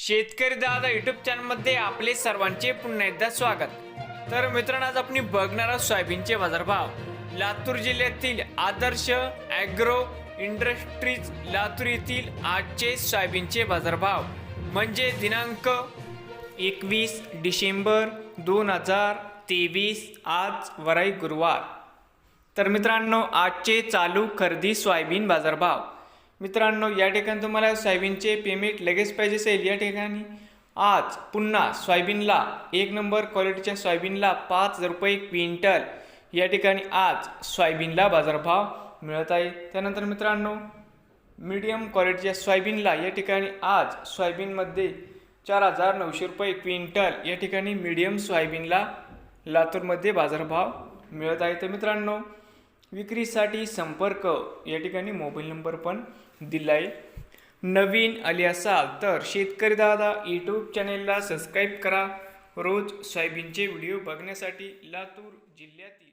शेतकरी दादा युट्यूब चॅनलमध्ये आपले सर्वांचे पुन्हा एकदा स्वागत. तर मित्रांनो आज आपण बघणार आहोत सोयाबीनचे बाजारभाव. लातूर जिल्ह्यातील आदर्श ॲग्रो इंडस्ट्रीज लातूर येथील आजचे सोयाबीनचे बाजारभाव. म्हणजे दिनांक एकवीस डिसेंबर दोन हजार तेवीस आज वराई गुरुवार. तर मित्रांनो आजचे चालू खरेदी सोयाबीन बाजारभाव. मित्रांनो या ठिकाणी तुम्हाला सोयाबीनचे पेमेंट लगेच पाहिजे असेल या ठिकाणी आज पुन्हा सोयाबीनला एक नंबर क्वालिटीच्या सोयाबीनला पाच हजार रुपये क्विंटल. या ठिकाणी आज सोयाबीनला बाजारभाव मिळत आहे. त्यानंतर मित्रांनो मीडियम क्वालिटीच्या सोयाबीनला या ठिकाणी आज सोयाबीनमध्ये चार हजार नऊशे रुपये क्विंटल. या ठिकाणी मीडियम सोयाबीनला लातूरमध्ये बाजारभाव मिळत आहे. तर मित्रांनो विक्रीसाठी संपर्क. या ठिकाणी मोबाईल नंबर पण दिला आहे नवीन आले असाल तर शेतकरी दादा यूट्यूब चॅनेलला सबस्क्राईब करा. रोज सोयाबीनचे व्हिडिओ बघण्यासाठी लातूर जिल्ह्यातील